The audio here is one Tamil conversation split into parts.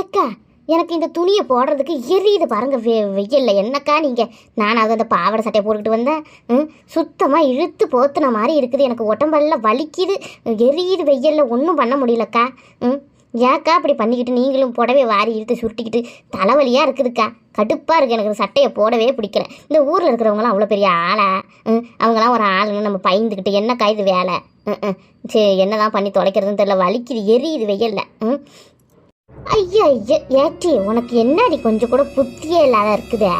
ஏக்கா எனக்கு இந்த துணியை போடுறதுக்கு எரியுது பாருங்க வெ வெயில்ல. என்னக்கா நீங்கள் நான் அதை அந்த பாவாடை சட்டையை போட்டுக்கிட்டு வந்தேன். ம் சுத்தமாக இழுத்து போத்துன மாதிரி இருக்குது. எனக்கு உடம்பெல்லாம் வலிக்குது. எரியுது வெயிலில். ஒன்றும் பண்ண முடியலக்கா. ம் ஏக்கா அப்படி பண்ணிக்கிட்டு நீங்களும் புடவை வாரி இழுத்து சுருட்டிக்கிட்டு தலைவலியாக இருக்குதுக்கா. கடுப்பாக இருக்குது எனக்கு சட்டையை போடவே பிடிக்கல. இந்த ஊரில் இருக்கிறவங்களாம் அவ்வளோ பெரிய ஆளா? ம் அவங்களாம் ஒரு ஆளுன்னு நம்ம பயந்துக்கிட்டு என்னக்கா இது வேலை? ம் ம் சரி என்னதான் பண்ணி தொலைக்கிறதுன்னு தெரியல. வலிக்குது எரியுது வெயிலில். ம் ஐயா ஐயா ஏட்டி உனக்கு என்னடி கொஞ்சம் கூட புத்தியே இல்லாத இருக்குதே?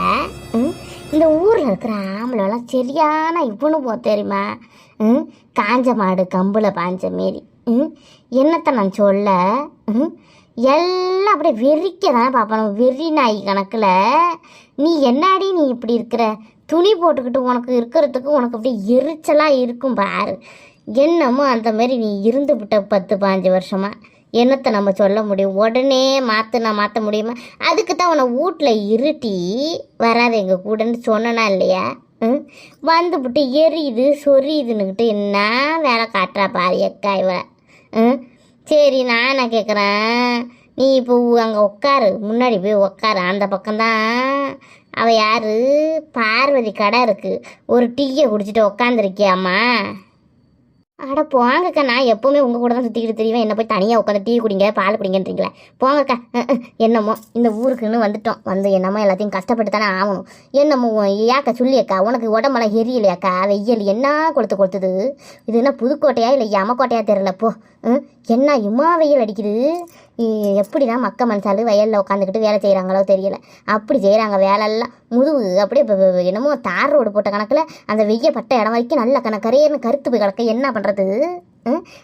ம்? இந்த ஊரில் இருக்கிற ஆம்பளைலாம் சரியான இவனு போ தெரியுமா? ம்? காஞ்ச மாடு கம்பில் பாஞ்ச மாரி. ம்? என்னத்தை நான் சொல்ல? ம்? எல்லாம் அப்படியே வெறிக்க தானே பார்ப்பணும். வெறி நாய் கணக்கில். நீ என்னடி நீ இப்படி இருக்கிற? துணி போட்டுக்கிட்டு உனக்கு இருக்கிறதுக்கு உனக்கு அப்படியே எரிச்சலாக இருக்கும் பாரு. என்னமோ அந்த மாதிரி நீ இருந்து விட்ட பத்து பாஞ்சு வருஷமாக என்னத்தை நம்ம சொல்ல முடியும்? உடனே மாற்றுனா மாற்ற முடியுமா? அதுக்கு தான் உன்னை வீட்டில் இருட்டி வராது எங்கள் கூடன்னு சொன்னனா இல்லையா? ம்? வந்துபிட்டு எரியுது சொரியுதுன்னுக்கிட்டு என்ன வேலை காட்டுறா பாரு எக்கா இவ ம்? சரி நான் என்ன கேட்குறேன் நீ இப்போ அங்கே உட்காரு முன்னாடி போய் உட்காரு அந்த பக்கம்தான் அவள் யார்? பார்வதி கடை இருக்குது ஒரு டீயை குடிச்சிட்டு உட்காந்துருக்கியாம்மா அட போங்கக்கா நான் எப்போவுமே உங்கள் கூட தான் சுற்றிக்கிட்டு தெரியுவேன் என்ன போய் தனியாக உட்காந்து டீ குடிங்க பால் குடிங்கன்றீங்களே. போங்கக்கா என்னமோ இந்த ஊருக்குன்னு வந்துட்டோம். வந்து என்னமோ எல்லாத்தையும் கஷ்டப்பட்டு தானே ஆகணும். என்னமோ ஏக்கா சொல்லியக்கா உனக்கு உடம்பெல்லாம் எரியலையாக்கா வெயில் என்ன கொளுத்து கொளுத்துது? இது என்ன புதுக்கோட்டையா இல்லை யமக்கோட்டையா தெரிலப்போ என்ன இம்மா வெயில் அடிக்குது? இ- எப்படிதான் மக்க மனசாலு வயலில் உட்காந்துக்கிட்டு வேலை செய்கிறாங்களோ தெரியல. அப்படி செய்கிறாங்க வேலையெல்லாம். முதுகு அப்படியே என்னமோ தார் ரோடு போட்ட கணக்கில் அந்த வெய்ய பட்ட இடம் வரைக்கும் நல்ல கண கரையர்னு கருத்து போய் கிடக்க. என்ன பண்ணுறது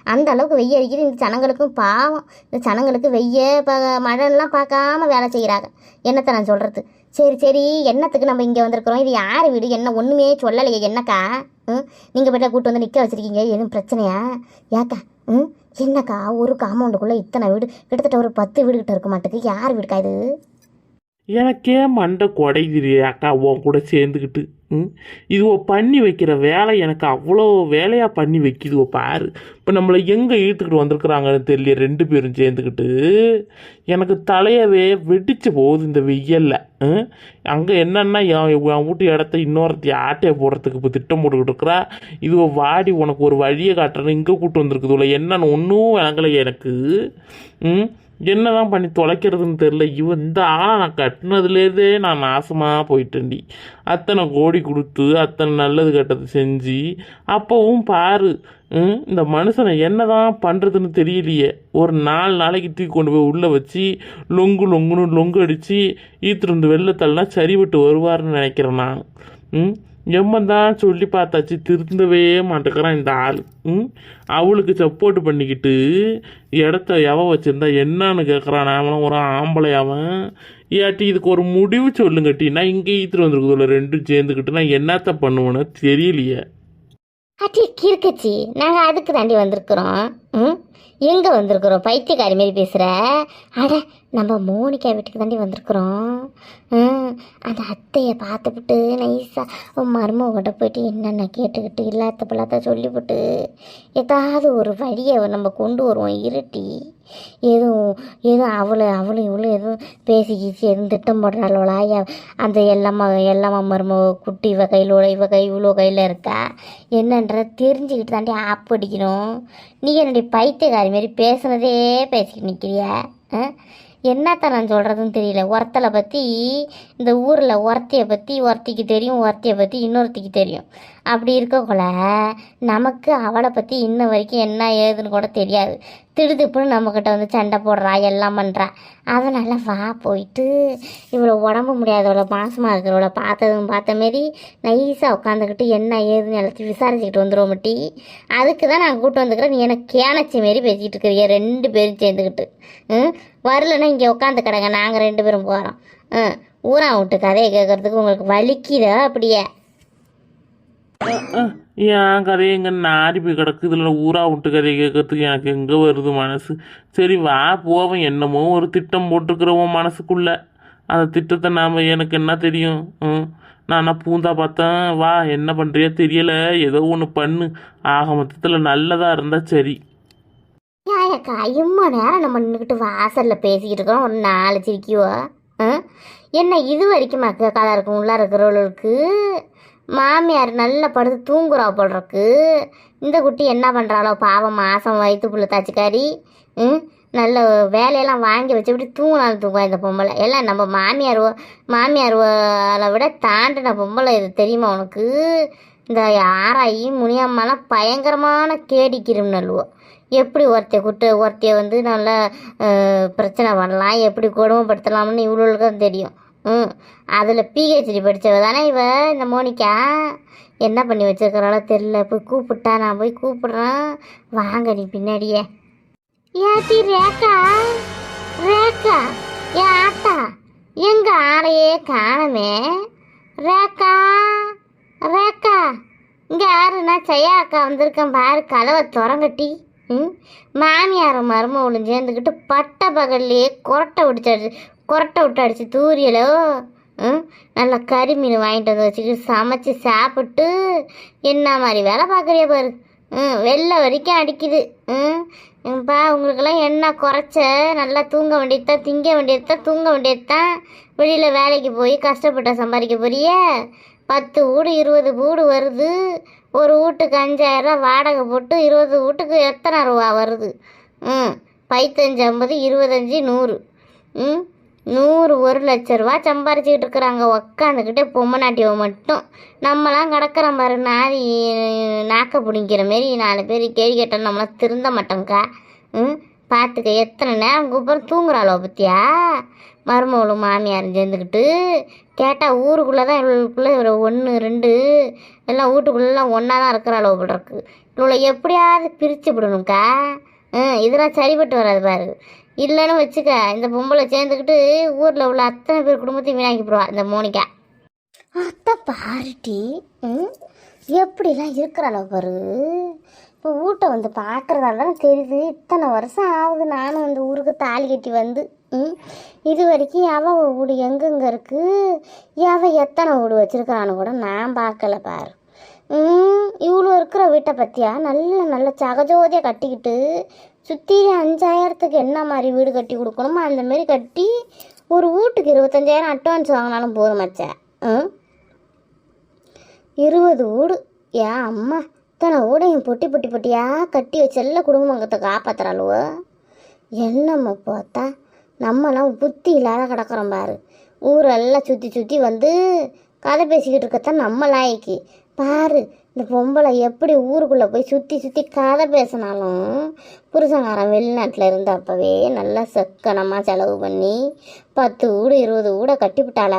அந்த அளவுக்கு வெய்ய அடிக்குது. இந்த ஜனங்களுக்கும் பாவம். இந்த சனங்களுக்கு வெய்ய இப்போ மழைலாம் பார்க்காம வேலை செய்கிறாங்க என்னத்தை நான் சொல்கிறது சரி சரி. என்னத்துக்கு நம்ம இங்கே வந்திருக்கிறோம்? இது யார் வீடு? என்ன ஒன்றுமே சொல்லலையே. என்னக்கா? ம்? நீங்கள் போய்ட்டு கூப்பிட்டு வந்து நிற்க வச்சுருக்கீங்க. எதுவும் பிரச்சனையா? ஏக்கா? ம்? என்னக்கா? ஒரு காம்பவுண்டுக்குள்ளே இத்தனை வீடு? கிட்டத்தட்ட ஒரு பத்து வீடு கிட்ட இருக்க மாட்டேங்குது யார் வீடுக்கா இது? எனக்கே மண்டை குடையுது அக்கா. உன் கூட சேர்ந்துக்கிட்டு. இதுவோ பண்ணி வைக்கிற வேலை எனக்கு அவ்வளோ வேலையாக பண்ணி வைக்குதுவோ பாரு. இப்போ நம்மளை எங்கே இழுத்துக்கிட்டு வந்திருக்கிறாங்கன்னு தெரியல ரெண்டு பேரும் சேர்ந்துக்கிட்டு. எனக்கு தலையவே வெடிச்சு போகுது இந்த வெயில்ல. ம்? அங்கே என்னென்னா என் என் வீட்டு இடத்த இன்னொருத்தி ஆட்டையை போடுறதுக்கு இப்போ திட்டம் போட்டுக்கிட்டு இருக்கிறா. இதுவோ வாடி உனக்கு ஒரு வழியை காட்டுறேன்னு இங்கே கூப்பிட்டு வந்துருக்குதுல என்னென்னு ஒன்றும் விளங்கலை எனக்கு. ம்? என்னதான் பண்ணி தொலைக்கிறதுன்னு தெரில இவன் இந்த ஆளை நான் கட்டினதுலேருந்தே நான் நாசமாக போயிட்டேன்டி. அத்தனை கோடி கொடுத்து அத்தனை நல்லது கெட்டது செஞ்சு அப்போவும் பாரு இந்த மனுஷனை என்னதான் பண்ணுறதுன்னு தெரியலையே. ஒரு நாலு நாளைக்கு தூக்கி கொண்டு போய் உள்ளே வச்சு லொங்கு லொங்குன்னு லொங்கு அடித்து ஈத்திருந்து வெள்ளத்தள்ளினா சரிவிட்டு வருவார்னு நினைக்கிறேன் நான். ம் எம்மந்தான் சொல்லி பார்த்தாச்சு திருந்தவே மாட்டேக்கிறான் இந்த ஆள். ம்? அவளுக்கு சப்போர்ட் பண்ணிக்கிட்டு இடத்த எவ வச்சுருந்தா என்னன்னு கேட்குறான் அவன் ஒரு ஆம்பளை அவன். ஏட்டி இதுக்கு ஒரு முடிவு சொல்லுங்கட்டி. நான் இங்கே ஈத்துட்டு வந்துருக்குதுல ரெண்டும் சேர்ந்துக்கிட்டு நான் என்னத்த பண்ணுவேன்னு தெரியலையே. அட்டி கிறுக்கச்சி. நாங்கள் அதுக்கு தாண்டி வந்திருக்கிறோம். ம்? எங்கே வந்திருக்கிறோம்? பைத்தியக்காரி மாரி பேசுகிற அட நம்ம மோனிக்கா வீட்டுக்கு தாண்டி வந்திருக்கிறோம். அந்த அத்தையை பார்த்துப்புட்டு நைஸாக மருமகிட்ட போயிட்டு என்னென்ன கேட்டுக்கிட்டு இல்லாத பிள்ளாத்த சொல்லிவிட்டு ஏதாவது ஒரு வழியை நம்ம கொண்டு வருவோம் இருட்டி. எதுவும் எதுவும் அவளை அவளும் இவளும் எதுவும் பேசி கீசி எதுவும் திட்டம் போடுறாளோலா அந்த எல்லாமா எல்லாமா மருமக குட்டி இவ கையில் இவ கை இவ்வளோ கையில் இருக்கா? என்னன்ற தெரிஞ்சுக்கிட்டு தாண்டி ஆப் அடிக்கணும் நீ என்னுடைய பைத்தியக்காரி மாரி பேசுனதே பேசிக்கிட்டு நிற்கிறியா என்னத்த நான் சொல்கிறதுன்னு தெரியல. ஒருத்தலை பற்றி இந்த ஊரில் ஒருத்தையை பற்றி ஒருத்திக்கு தெரியும் ஒருத்தையை பற்றி இன்னொருத்திக்கு தெரியும். அப்படி இருக்கக்குள்ள நமக்கு அவளை பற்றி இன்ன வரைக்கும் என்ன ஏதுன்னு கூட தெரியாது. திடுதிப்புன்னு நம்மக்கிட்ட வந்து சண்டை போடுறா எல்லாம் பண்ணுறா அதனால் வா போயிட்டு இவ்வளோ உடம்பு முடியாதவளை மாசமாக இருக்கிறவளை பார்த்ததும் பார்த்த மாரி நைஸாக உட்காந்துக்கிட்டு என்ன ஏதுன்னு எல்லாத்தையும் விசாரிச்சுக்கிட்டு வந்துடுவோம் மட்டி அதுக்கு தான் நான் கூப்பிட்டு வந்துக்கிறேன். நீ எனக்கு கேனச்சி மாரி பேசிகிட்டு இருக்கிறீங்க ரெண்டு பேரும் சேர்ந்துக்கிட்டு. வரலன்னா இங்கே உட்காந்து கிடங்க. நாங்கள் ரெண்டு பேரும் போகிறோம் ம் ஊரா விட்டு கதையை கேட்குறதுக்கு உங்களுக்கு வலிக்குதா அப்படியே? ஏன் என் கதை எங்க நாரிப்பி கிடக்கு. இதில் ஊரா விட்டு கதையை கேட்கறதுக்கு எனக்கு எங்கே வருது மனசு? சரி வா போவேன் என்னமோ ஒரு திட்டம் போட்டிருக்கிறவன் மனசுக்குள்ள. அந்த திட்டத்தை நாம் எனக்கு என்ன தெரியும்? ம் நான் பூந்தா பார்த்தேன் வா என்ன பண்ணுறியோ தெரியலை. ஏதோ ஒன்று பண்ணு. ஆக மொத்தத்தில் நல்லதாக இருந்தால் சரி. ஏக்கா இம்மா நேரம் நம்ம நின்றுக்கிட்டு வாசலில் பேசிக்கிட்டு இருக்கிறோம் ஒரு நாலு சிரிக்குவோ? என்ன இது வரைக்கும் அக்கா கதை இருக்கும் உள்ளே இருக்கிறவளுக்கு? மாமியார் நல்லா படுத்து தூங்குறா போல் இருக்கு இந்த குட்டி என்ன பண்ணுறாளோ பாவம் மாதம் வயிற்றுக்குள்ள தாச்சிக்காரி. ம் நல்ல வேலையெல்லாம் வாங்கி வச்சுவிட்டு தூங்கினாலும் தூங்குவா இந்த பொம்பளை. எல்லாம் நம்ம மாமியார் வ- மாமியார் விட தாண்டின பொம்பளை இது தெரியுமா உனக்கு? இந்த ஆராயி முனியம்மாலாம் பயங்கரமான கேடி கிரிமினல்வோ எப்படி ஒருத்தைய குட்டு ஒருத்தைய வந்து நல்லா பிரச்சனை பண்ணலாம் எப்படி கொடுமைப்படுத்தலாம்னு இவ்வளோக்கு தான் தெரியும். ம். அதில் பிஹெச்டி படித்தவ தானே இவ இந்த மோனிக்கா என்ன பண்ணி வச்சிருக்கிறாளோ தெரில போய் கூப்பிட்டா நான் போய் கூப்பிட்றேன். வாங்க நீ பின்னாடியே. ஏத்தி ரேக்கா ரேக்கா ஏ ஆத்தா எங்கள் ஆளையே காணமே? ரேக்கா ரேக்கா இங்கே யாருன்னா? செய்யா அக்கா வந்திருக்கேன் பாரு கதவை திறங்கட்டி. ம்? மாமியார் மருமகளும் சேர்ந்துக்கிட்டு பட்டை பகல்லையே கொரட்டை விட்டு கொரட்டை விட்டு அடிச்சு தூரியலோ நல்லா கறி மீன் வாங்கிட்டு வந்து வச்சுக்கிட்டு சமைச்சு சாப்பிட்டு என்ன மாதிரி வேலை பார்க்குறிய பாரு. ம் வெளில வரைக்கும் அடிக்குது. ம்? பா உங்களுக்கெல்லாம் என்ன குறைச்ச? நல்லா தூங்க வேண்டியது தான் திங்க வேண்டியது தான் தூங்க வேண்டியது தான் வெளியில் வேலைக்கு போய் கஷ்டப்பட்ட சம்பாதிக்க போறிய. பத்து வீடு இருபது வீடு வருது. ஒரு வீட்டுக்கு அஞ்சாயிரம் வாடகை போட்டு இருபது வீட்டுக்கு எத்தனை ரூபா வருது? ம் பைத்தஞ்சு ஐம்பது இருபத்தஞ்சி நூறு. ம் நூறு ஒரு லட்ச ரூபா சம்பாரிச்சிக்கிட்டு இருக்கிறாங்க. உக்காந்துக்கிட்டே பொம்மநாட்டியவை மட்டும். நம்மளாம் கிடக்கிற மாதிரி நாதி நாக்க பிடிங்கிற மாரி நாலு பேர் கேள்வி கேட்டால் நம்மளாம் திருந்த மாட்டோங்க்கா ம் பார்த்துக்க எத்தனை நேரம் கூப்பிட்ற தூங்குறாளோ பத்தியா? மருமகளும் மாமியாரும் சேர்ந்துக்கிட்டு கேட்டால் ஊருக்குள்ளே தான் இவளுக்குள்ளே இவ்வளோ ஒன்று ரெண்டு எல்லாம் வீட்டுக்குள்ளெல்லாம் ஒன்றா தான் இருக்கிறாளோ போல் இருக்கு. இவளை எப்படியாவது பிரித்து விடணும்க்கா? ம் இதெல்லாம் சரிப்பட்டு வராது பாரு. இல்லைன்னு வச்சுக்க இந்த பொம்பளை சேர்ந்துக்கிட்டு ஊரில் உள்ள அத்தனை பேர் குடும்பத்தையும் வீணாக்கி போடுவா இந்த மோனிகா. அத்தை பாருட்டி ம் எப்படிலாம் இருக்கிறாளோ பாரு. இப்போ வீட்டை வந்து பார்க்குறதால தெரியுது. இத்தனை வருஷம் ஆகுது நானும் அந்த ஊருக்கு தாலி கட்டி வந்து. ம் இது வரைக்கும் எவன் வீடு எங்கெங்கே இருக்குது எவன் எத்தனை வீடு வச்சுருக்கிறான்னு கூட நான் பார்க்கல பாரு. ம் இவ்வளோ இருக்கிற வீட்டை பற்றியா நல்ல நல்ல சகஜோதியாக கட்டிக்கிட்டு சுற்றி அஞ்சாயிரத்துக்கு என்ன மாதிரி வீடு கட்டி கொடுக்கணுமோ அந்தமாரி கட்டி ஒரு வீட்டுக்கு இருபத்தஞ்சாயிரம் அட்வான்ஸ் வாங்கினாலும் போதும் மச்சேன் ம் இருபது வீடு. ஏன் அம்மா? அத்தனை ஊடையும் பொட்டி பொட்டி பொட்டியாக கட்டி வச்சு குடும்பம் குடும்பத்தை காப்பாத்துறாளுவ? என்னம்மா பார்த்தா நம்மலாம் புத்தி இல்லாத கிடக்குறோம் பாரு. ஊரெல்லாம் சுற்றி சுற்றி வந்து கதை பேசிக்கிட்டு இருக்கத்தான் நம்ம லாய்க்கு. பாரு இந்த பொம்பளை எப்படி ஊருக்குள்ளே போய் சுற்றி சுற்றி கதை பேசினாலும் புருஷங்காரன் வெளிநாட்டில் இருந்த அப்போவே நல்லா செக்கனமாக செலவு பண்ணி பத்து வீடு இருபது வீடை கட்டிவிட்டால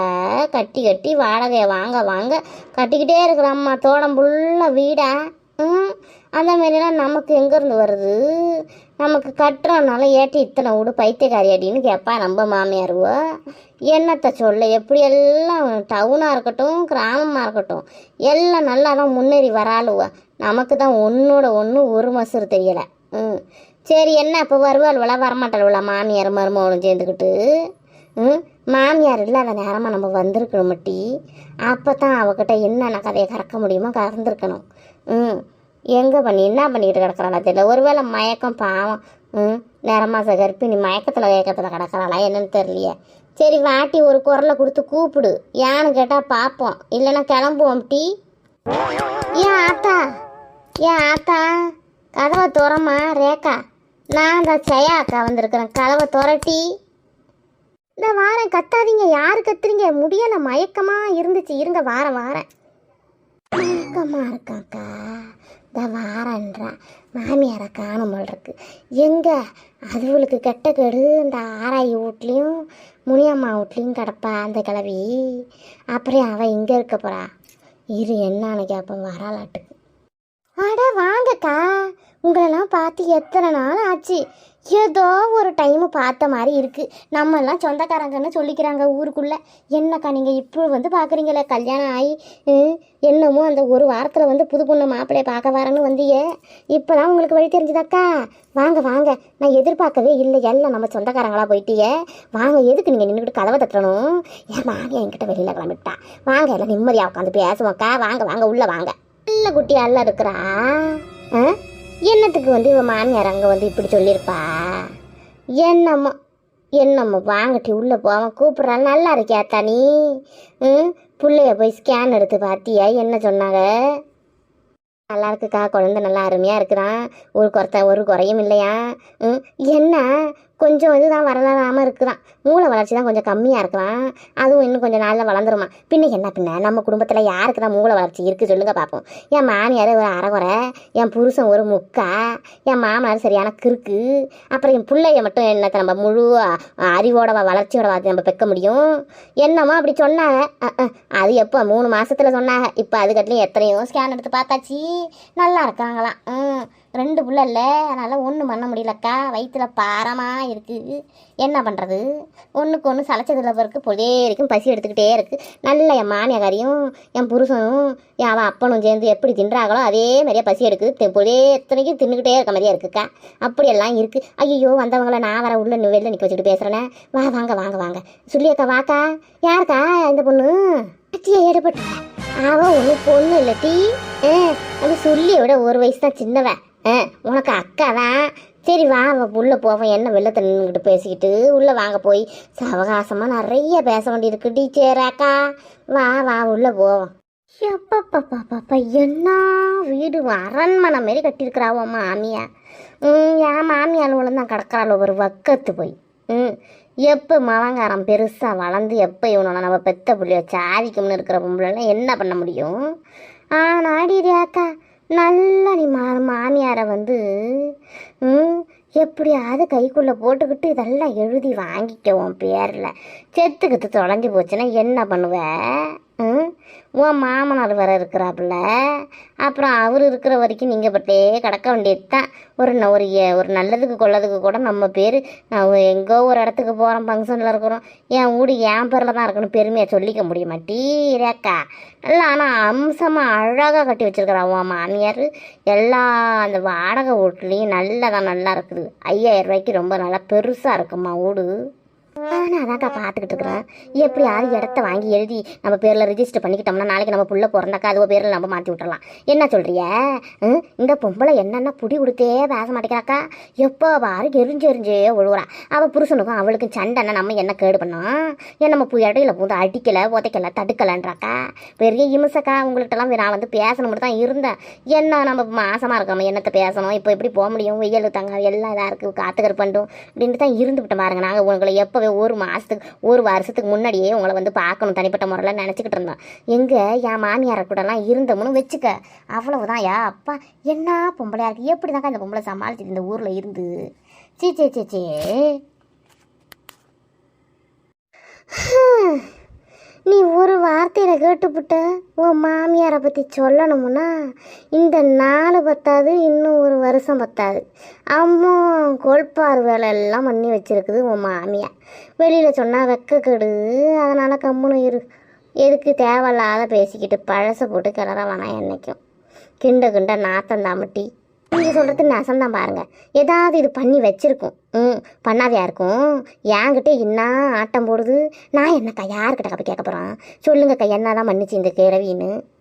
கட்டி கட்டி வாடகையை வாங்க வாங்க கட்டிக்கிட்டே இருக்கிறம்மா. தோட்டம் ஃபுல்லாக வீடாக அந்த மாதிரிலாம் நமக்கு எங்கேருந்து வருது? நமக்கு கட்டுறோம்னால ஏட்டி இத்தனை விடு பைத்தியக்காரி அடின்னு கேட்பா நம்ம மாமியாருவோ என்னத்தை சொல்ல எப்படி எல்லாம் டவுனாக இருக்கட்டும் கிராமமாக இருக்கட்டும் எல்லாம் நல்லா தான் முன்னேறி வராளுவ நமக்கு தான் ஒன்றோட ஒன்று ஒரு மசூர் தெரியலை. ம் சரி என்ன இப்போ வருவாள் விழா வரமாட்டாள் விழா மாமியார் மருமகளும் சேர்ந்துக்கிட்டு? மாமியார் இல்லாத நேரமாக நம்ம வந்திருக்கணும் மட்டி அப்போ தான் அவகிட்ட என்னென்ன கதையை கறக்க முடியுமோ கறந்துருக்கணும். ம். எங்கே பண்ணி என்ன பண்ணிக்கிட்டு கிடக்குறாளா தெரியல. ஒருவேளை மயக்கம் பாவம். ம். நேரமாக கர்ப்பிணி மயக்கத்தில் ஏக்கத்தில் கிடக்குறாளா என்னன்னு தெரியலையே. சரி வாட்டி ஒரு குரலை கொடுத்து கூப்பிடு. ஏன்னு கேட்டால் பார்ப்போம் இல்லைன்னா கிளம்புவோம் டீ. ஏன் ஆத்தா? ஏன் ஆத்தா? கதவை துறமா ரேக்கா நான் அந்த ஜெயா அக்கா வந்திருக்கிறேன். கதவை துரட்டி இந்த வாரேன் கத்தாதீங்க. யார் கத்துறீங்க? முடியலை. மயக்கமா இருந்துச்சு. இருங்க வாரேன் வாரேன் மயக்கமா இருக்காக்கா. இந்த வாரன்றான் மாமியாரை காணும் இருக்கு. எங்க? அதுவளுக்கு கெட்ட கேடு. இந்த ஆராயி வீட்லேயும் முனியம்மா வீட்லேயும் கிடப்பா அந்த கிளவி அப்புறம் அவள் இங்கே இருக்க போறா. இரு என்னன்னு கேட்பேன் வரலாட்டுக்கு. அட வாங்கக்கா. உங்களெல்லாம் பார்த்து எத்தனை நாள் ஆச்சு? ஏதோ ஒரு டைமு பார்த்த மாதிரி இருக்குது நம்மெல்லாம் சொந்தக்காரங்கன்னு சொல்லிக்கிறாங்க ஊருக்குள்ளே. என்னக்கா நீங்கள் இப்போ வந்து பார்க்குறீங்களே கல்யாணம் ஆகி என்னமோ அந்த ஒரு வாரத்தில் வந்து புது பொண்ணு மாப்பிள்ளைய பார்க்க வரேன்னு வந்தியே. இப்போ தான் உங்களுக்கு வழி தெரிஞ்சுதாக்கா? வாங்க வாங்க. நான் எதிர்பார்க்கவே இல்லை. எல்லாம் நம்ம சொந்தக்காரங்களாக போயிட்டியே. வாங்க எதுக்கு நீங்கள் நின்றுக்கிட்டு கதவை தட்டணும்? ஏன் வாங்க என்கிட்ட வெளியில் கிளம்பிட்டா. வாங்க எல்லாம் நிம்மதியாக உட்காந்து பேசுவோம்க்கா. வாங்க வாங்க உள்ளே வாங்க. நல்ல குட்டி அல்ல இருக்கிறா. ஆ? என்னத்துக்கு வந்து இவன் மாமியார் அங்கே வந்து இப்படி சொல்லியிருப்பா? என்னம்மா என்னம்மா வாங்கட்டி உள்ளே போவான் கூப்பிட்றான். நல்லா இருக்கியா தனி ம்? பிள்ளைய போய் ஸ்கேன் எடுத்து பார்த்தியா என்ன சொன்னாங்க? நல்லா இருக்குக்கா குழந்தை நல்லா அருமையாக இருக்குதான். ஒரு குறைத்த ஒரு குறையும் இல்லையா? ம்? என்ன? கொஞ்சம் இதுதான் வரலாறாமல் இருக்குதான். மூளை வளர்ச்சி தான் கொஞ்சம் கம்மியாக இருக்கலாம் அதுவும் இன்னும் கொஞ்சம் நாளில் வளர்ந்துருமா. பின்ன என்ன பின்ன? நம்ம குடும்பத்தில் யாருக்கு தான் மூளை வளர்ச்சி இருக்குது சொல்லுங்கள் பார்ப்போம் என் மாமியார் ஒரு அரைகுறை என் புருஷன் ஒரு முக்கா என் மாமனார் சரியான கிறுக்கு. அப்புறம் என் பிள்ளைய மட்டும் என்னத்தை நம்ம முழு அறிவோட வ- வளர்ச்சியோட நம்ம பெக்க முடியும்? என்னமோ அப்படி சொன்னாங்க. அது எப்போ? மூணு மாதத்தில் சொன்னாங்க. இப்போ அதுக்கட்டிலையும் எத்தனையோ ஸ்கேன் எடுத்து பார்த்தாச்சு. நல்லா இருக்காங்களாம். ம். ரெண்டு புள்ள இல்லை. அதனால் ஒன்றும் பண்ண முடியலக்கா. வயிற்றுல பாரமாக இருக்குது என்ன பண்ணுறது ஒன்றுக்கு ஒன்று சளைச்சதில் பிறகு பொதே வரைக்கும் பசி எடுத்துக்கிட்டே இருக்குது நல்ல என் மாமியாக்காரியும் என் புருஷனும் என் அவன் அப்பனும் சேர்ந்து எப்படி தின்றாங்களோ அதே மாதிரியே பசி எடுக்குது. பொதே எத்தனைக்கும் தின்னுக்கிட்டே இருக்க மாதிரியே இருக்குக்கா. அப்படியெல்லாம் இருக்குது ஐயோ வந்தவங்கள நான் வர உள்ள வெளில நிற்க வச்சுட்டு பேசுகிறேனே வா வாங்க வாங்க வாங்க. சொல்லியக்கா வாக்கா. யாருக்கா இந்த பொண்ணு? அச்சியா எடுபட்டு அவன் ஒன்று பொண்ணு இல்லை ஆ அது சொல்லியை விட ஒரு வயசு தான் சின்னவன் ஆ உனக்கு அக்கா தான் சரி வா அவ உள்ள போவோம் என்ன வெள்ளத்தை நின்றுக்கிட்டு பேசிக்கிட்டு உள்ளே வாங்க போய். சவகாசமாக நிறைய பேச வேண்டியிருக்கு டீச்சர் அக்கா. வா வா உள்ளே போவோம். எப்பப்பப்பப்பப்ப என்ன வீடு அரண்மனை மாரி கட்டியிருக்கிறாவோ மாமியா. ம் என் மாமியாளுங்களும் தான் கிடக்கிறாள் ஒரு வக்கத்து போய். ம் எப்போ மவங்காரம் பெருசாக வளர்ந்து எப்போ இவனோட நம்ம பெத்த பிள்ளைய சாதிக்கும்னு இருக்கிற பொம்பளைலாம் என்ன பண்ண முடியும்? ஆனாடி அக்கா. நல்லா நீ மா மாமியாரை வந்து எப்படியாவது கைக்குள்ளே போட்டுக்கிட்டு இதெல்லாம் எழுதி வாங்கிக்க உன் பேரில். செத்துக்கிட்டு தொலைஞ்சு போச்சுன்னா என்ன பண்ணுவேன் உன் மாமனார் வர இருக்கிறாப்புல. அப்புறம் அவர் இருக்கிற வரைக்கும் நீங்கள் பட்டே கிடக்க வேண்டியது தான் ஒரு ந- ஒரு ஒரு நல்லதுக்கு கொள்ளதுக்கு கூட நம்ம பேர் நான் எங்கோ ஒரு இடத்துக்கு போகிறோம் ஃபங்க்ஷனில் இருக்கிறோம். என் வீடு என் பேரில் தான் இருக்கணும் பெருமையாக சொல்லிக்க முடிய மாட்டீ நல்லா ஆனால் அம்சமாக அழகாக கட்டி வச்சிருக்கிறா உன் மாமியார். எல்லா அந்த வாடகை வீட்லேயும் நல்லா தான் நல்லா இருக்குது. ஐயாயிரம் ரூபாய்க்கு ரொம்ப நல்லா பெருசாக இருக்குமா வீடு நான் அதான்க்கா பார்த்துக்கிட்டு இருக்கிறேன். எப்படியாவது இடத்த வாங்கி எழுதி நம்ம பேரில் ரிஜிஸ்டர் பண்ணிக்கிட்டோம்னா நாளைக்கு நம்ம புள்ள பிறந்தாக்கா அதுவோ பேரில் நம்ம மாற்றி விட்டுறலாம். என்ன சொல்கிறிய இந்த பொம்பளை என்னென்ன புடி கொடுத்தே பேச மாட்டேங்கிறாக்கா? எப்போ பாரு எரிஞ்சு எரிஞ்சே விழுவுறா. அவள் புருஷனுக்கும் அவளுக்கும் சண்டைன்னா நம்ம என்ன கேடு பண்ணோம் ஏன் நம்ம பு- இடையில பூந்து அடிக்கலை உதைக்கலை தடுக்கலைன்றாக்கா? பெரிய இமிசக்கா உங்கள்கிட்டலாம் நான் வந்து பேசணும் தான் இருந்தேன். என்ன நம்ம மாசமாக இருக்கோம் என்னத்தை பேசணும்? இப்போ எப்படி போக முடியும்? வெயில் தங்க எல்லாம் இதாக இருக்குது காத்துக்கிற பண்ணும் அப்படின்ட்டு தான் இருந்துவிட்டோம் பாருங்க. நாங்கள் உங்களை எப்போ பார்க்கவே ஒரு மாதத்துக்கு ஒரு வருஷத்துக்கு முன்னாடியே உங்களை வந்து பார்க்கணும் தனிப்பட்ட முறையில் நினச்சிக்கிட்டு இருந்தோம். எங்கே என் மாமியாரை கூடலாம் இருந்தோம்னு வச்சுக்க அவ்வளவுதான் யா அப்பா என்ன பொம்பளையா இருக்குது எப்படி தாங்க இந்த பொம்பளை சமாளிச்சு இந்த ஊரில் இருந்து? சீ சே சே சே ஹம். நீ ஒரு வார்த்தையில் கேட்டுப்புட்ட? உன் மாமியாரை பற்றி சொல்லணும்னா இந்த நாள் பத்தாது இன்னும் ஒரு வருஷம் பத்தாது. அம்மா கோல்பார் வேலை எல்லாம் பண்ணி வச்சிருக்குது உன் மாமியார். வெளியில் சொன்னால் வெக்க கெடு அதனால் கம்முன்னு இரு. எதுக்கு தேவையில்லாத பேசிக்கிட்டு பழசை போட்டு கிளற வேணாம் என்றைக்கும் கிண்ட கிண்ட நாத்தம் தாமட்டி நீங்கள் சொல்கிறது நெசந்தான் பாருங்கள் ஏதாவது இது பண்ணி வச்சுருக்கோம். ம் பண்ணாதையா இருக்கும். என்கிட்ட என்ன ஆட்டம் போடுது? நான் என்னக்கா யார்கிட்ட கப்பி கேட்க போகிறான் சொல்லுங்கக்கா என்ன தான் மன்னிச்சு இந்த கிழவின்னு.